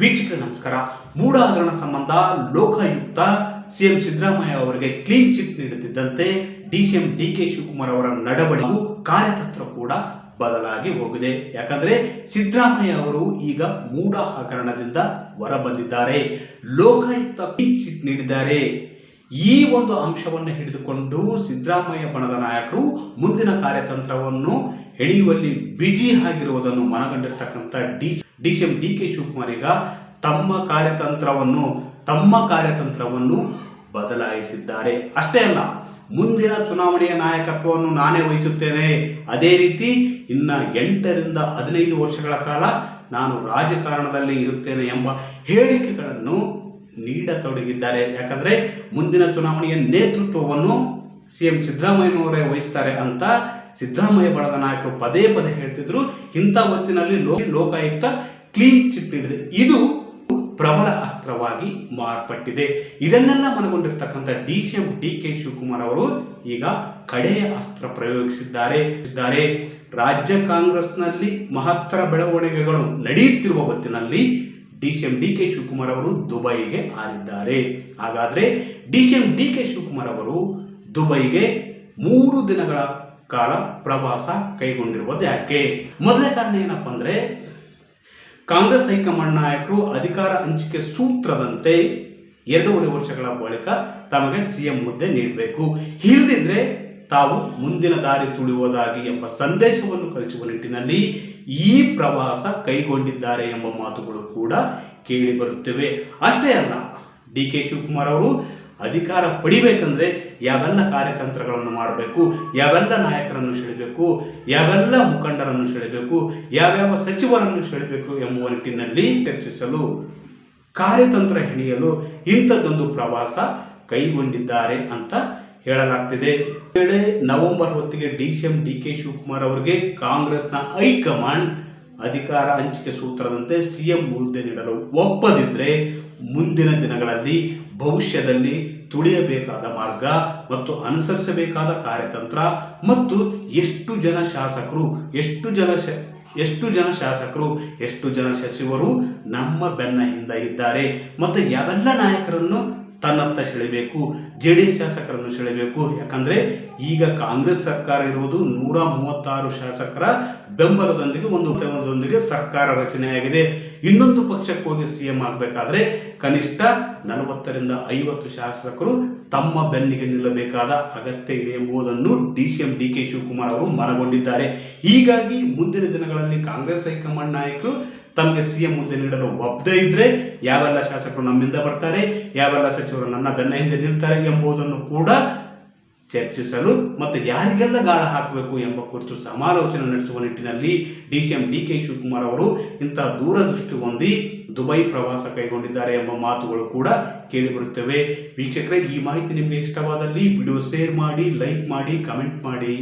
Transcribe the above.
ವೀಕ್ಷಕರೇ ನಮಸ್ಕಾರ. ಮೂಡ ಹಗರಣ ಸಂಬಂಧ ಲೋಕಾಯುಕ್ತ ಸಿಎಂ ಸಿದ್ದರಾಮಯ್ಯ ಅವರಿಗೆ ಕ್ಲೀನ್ ಚಿಟ್ ನೀಡುತ್ತಿದ್ದಂತೆ ಡಿಸಿಎಂ ಡಿ ಕೆ ಶಿವಕುಮಾರ್ ಅವರ ನಡವಳಿಗೂ ಕಾರ್ಯತಂತ್ರ ಕೂಡ ಬದಲಾಗಿ ಹೋಗಿದೆ. ಯಾಕಂದ್ರೆ ಸಿದ್ದರಾಮಯ್ಯ ಅವರು ಈಗ ಮೂಡ ಹಗರಣದಿಂದ ಹೊರಬಂದಿದ್ದಾರೆ. ಲೋಕಾಯುಕ್ತ ಕ್ಲೀನ್ ಚಿಟ್ ನೀಡಿದ್ದಾರೆ. ಈ ಒಂದು ಅಂಶವನ್ನು ಹಿಡಿದುಕೊಂಡು ಸಿದ್ದರಾಮಯ್ಯ ಬಣದ ನಾಯಕರು ಮುಂದಿನ ಕಾರ್ಯತಂತ್ರವನ್ನು ಎಳೆಯುವಲ್ಲಿ ಬಿಜಿ ಆಗಿರುವುದನ್ನು ಮನಗಂಡಿರ್ತಕ್ಕಂಥ D D C M D K Shivakumar ಈಗ ತಮ್ಮ ಕಾರ್ಯತಂತ್ರವನ್ನು ತಮ್ಮ ಕಾರ್ಯತಂತ್ರವನ್ನು ಬದಲಾಯಿಸಿದ್ದಾರೆ. ಅಷ್ಟೇ ಅಲ್ಲ, ಮುಂದಿನ ಚುನಾವಣೆಯ ನಾಯಕತ್ವವನ್ನು ನಾನೇ ವಹಿಸುತ್ತೇನೆ. ಅದೇ ರೀತಿ ಇನ್ನ ಎಂಟರಿಂದ ಹದಿನೈದು ವರ್ಷಗಳ ಕಾಲ ನಾನು ರಾಜಕಾರಣದಲ್ಲಿ ಇರುತ್ತೇನೆ ಎಂಬ ಹೇಳಿಕೆಗಳನ್ನು ನೀಡತೊಡಗಿದ್ದಾರೆ. ಯಾಕಂದ್ರೆ ಮುಂದಿನ ಚುನಾವಣೆಯ ನೇತೃತ್ವವನ್ನು ಸಿಎಂ ಸಿದ್ದರಾಮಯ್ಯನವರೇ ವಹಿಸ್ತಾರೆ ಅಂತ ಸಿದ್ದರಾಮಯ್ಯ ಬಳಗ ನಾಯಕರು ಪದೇ ಪದೇ ಹೇಳ್ತಿದ್ರು, ಇಂಥ ಹೊತ್ತಿನಲ್ಲಿ ಲೋ ಲೋಕಾಯುಕ್ತ ಕ್ಲೀನ್ ಚಿಟ್ ನೀಡಿದೆ. ಇದು ಪ್ರಬಲ ಅಸ್ತ್ರವಾಗಿ ಮಾರ್ಪಟ್ಟಿದೆ. ಇದನ್ನೆಲ್ಲ ಮನಗೊಂಡಿರ್ತಕ್ಕಂಥ D C M D K Shivakumar ಅವರು ಈಗ ಕಡೆಯ ಅಸ್ತ್ರ ಪ್ರಯೋಗಿಸಿದ್ದಾರೆ. ಇದ್ದಾರೆ. ರಾಜ್ಯ ಕಾಂಗ್ರೆಸ್ನಲ್ಲಿ ಮಹತ್ತರ ಬೆಳವಣಿಗೆಗಳು ನಡೆಯುತ್ತಿರುವ ಹೊತ್ತಿನಲ್ಲಿ D C M D K Shivakumar ಅವರು ದುಬೈಗೆ ಆಗಿದ್ದಾರೆ ಹಾಗಾದ್ರೆ D C M D K Shivakumar ಅವರು ದುಬೈಗೆ ಮೂರು ದಿನಗಳ ಕಾಲ ಪ್ರವಾಸ ಕೈಗೊಂಡಿರುವುದು ಯಾಕೆ? ಮೊದಲೇ ಕಾರಣ ಏನಪ್ಪ ಅಂದರೆ, ಕಾಂಗ್ರೆಸ್ ಹೈಕಮಾಂಡ್ ನಾಯಕರು ಅಧಿಕಾರ ಹಂಚಿಕೆ ಸೂತ್ರದಂತೆ ಎರಡೂವರೆ ವರ್ಷಗಳ ಬಳಿಕ ತಮಗೆ ಸಿಎಂ ಹುದ್ದೆ ನೀಡಬೇಕು. ಇಲ್ಲದಿದ್ರೆ ತಾವು ಮುಂದಿನ ದಾರಿ ತುಳಿಯುವುದಾಗಿ ಎಂಬ ಸಂದೇಶವನ್ನು ಕಳಿಸುವ ನಿಟ್ಟಿನಲ್ಲಿ ಈ ಪ್ರವಾಸ ಕೈಗೊಂಡಿದ್ದಾರೆ ಎಂಬ ಮಾತುಗಳು ಕೂಡ ಕೇಳಿ ಬರುತ್ತಿವೆ. ಅಷ್ಟೇ ಅಲ್ಲ, ಡಿ ಕೆ ಶಿವಕುಮಾರ್ ಅವರು ಅಧಿಕಾರ ಪಡಿಬೇಕಂದ್ರೆ ಯಾವೆಲ್ಲ ಕಾರ್ಯತಂತ್ರಗಳನ್ನು ಮಾಡಬೇಕು, ಯಾವೆಲ್ಲ ನಾಯಕರನ್ನು ಸೆಳಿಬೇಕು, ಯಾವೆಲ್ಲ ಮುಖಂಡರನ್ನು ಸೆಳಿಬೇಕು, ಯಾವ್ಯಾವ ಸಚಿವರನ್ನು ಸೆಳಿಬೇಕು ಎಂಬುವ ನಿಟ್ಟಿನಲ್ಲಿ ಚರ್ಚಿಸಲು, ಕಾರ್ಯತಂತ್ರ ಹೆಣೆಯಲು ಇಂಥದ್ದೊಂದು ಪ್ರವಾಸ ಕೈಗೊಂಡಿದ್ದಾರೆ ಅಂತ ಹೇಳಲಾಗ್ತಿದೆ. ವೇಳೆ ನವೆಂಬರ್ ಹೊತ್ತಿಗೆ D C M D K Shivakumar ಅವರಿಗೆ ಕಾಂಗ್ರೆಸ್ನ ಹೈಕಮಾಂಡ್ ಅಧಿಕಾರ ಹಂಚಿಕೆ ಸೂತ್ರದಂತೆ ಸಿಎಂ ಹುದ್ದೆ ನೀಡಲು ಒಪ್ಪದಿದ್ದರೆ ಮುಂದಿನ ದಿನಗಳಲ್ಲಿ ಭವಿಷ್ಯದಲ್ಲಿ ತುಳಿಯಬೇಕಾದ ಮಾರ್ಗ ಮತ್ತು ಅನುಸರಿಸಬೇಕಾದ ಕಾರ್ಯತಂತ್ರ ಮತ್ತು ಎಷ್ಟು ಜನ ಶಾಸಕರು, ಎಷ್ಟು ಜನ ಎಷ್ಟು ಜನ ಶಾಸಕರು, ಎಷ್ಟು ಜನ ಸಚಿವರು ನಮ್ಮ ಬೆನ್ನ ಹಿಂದೆ ಇದ್ದಾರೆ ಮತ್ತು ಯಾವೆಲ್ಲ ನಾಯಕರನ್ನು ತನ್ನತ್ತ ಸೆಳೆಬೇಕು ಜೆ ಡಿ ಎಸ್ ಶಾಸಕರನ್ನು ಸೆಳೆಬೇಕು. ಯಾಕಂದ್ರೆ ಈಗ ಕಾಂಗ್ರೆಸ್ ಸರ್ಕಾರ ಇರುವುದು ನೂರ ಮೂವತ್ತಾರು ಶಾಸಕರ ಬೆಂಬಲದೊಂದಿಗೆ, ಒಂದು ಉತ್ತಮದೊಂದಿಗೆ ಸರ್ಕಾರ ರಚನೆಯಾಗಿದೆ. ಇನ್ನೊಂದು ಪಕ್ಷಕ್ಕೆ ಹೋಗಿ ಸಿಎಂ ಆಗಬೇಕಾದ್ರೆ ಕನಿಷ್ಠ ನಲವತ್ತರಿಂದ ಐವತ್ತು ಶಾಸಕರು ತಮ್ಮ ಬೆನ್ನಿಗೆ ನಿಲ್ಲಬೇಕಾದ ಅಗತ್ಯ ಇದೆ ಎಂಬುದನ್ನು D C M D K Shivakumar ಅವರು ಮನಗೊಂಡಿದ್ದಾರೆ. ಹೀಗಾಗಿ ಮುಂದಿನ ದಿನಗಳಲ್ಲಿ ಕಾಂಗ್ರೆಸ್ ಹೈಕಮಾಂಡ್ ನಾಯಕರು ತಮಗೆ ಸಿಎಂ ಹುದ್ದೆ ನೀಡಲು ಒಪ್ಪದೇ ಇದ್ರೆ ಯಾವೆಲ್ಲ ಶಾಸಕರು ನಮ್ಮಿಂದ ಬರ್ತಾರೆ, ಯಾವೆಲ್ಲ ಸಚಿವರು ನನ್ನ ಬೆನ್ನ ಹಿಂದೆ ನಿಲ್ತಾರೆ ಎಂಬುದನ್ನು ಕೂಡ ಚರ್ಚಿಸಲು ಮತ್ತು ಯಾರಿಗೆಲ್ಲ ಗಾಳ ಹಾಕಬೇಕು ಎಂಬ ಕುರಿತು ಸಮಾಲೋಚನೆ ನಡೆಸುವ ನಿಟ್ಟಿನಲ್ಲಿ D C M D K Shivakumar ಅವರು ಇಂತಹ ದೂರದೃಷ್ಟಿ ಹೊಂದಿ ದುಬೈ ಪ್ರವಾಸ ಕೈಗೊಂಡಿದ್ದಾರೆ ಎಂಬ ಮಾತುಗಳು ಕೂಡ ಕೇಳಿಬರುತ್ತವೆ. ವೀಕ್ಷಕರೇ, ಈ ಮಾಹಿತಿ ನಿಮಗೆ ಇಷ್ಟವಾದಲ್ಲಿ ವಿಡಿಯೋ ಶೇರ್ ಮಾಡಿ, ಲೈಕ್ ಮಾಡಿ, ಕಮೆಂಟ್ ಮಾಡಿ.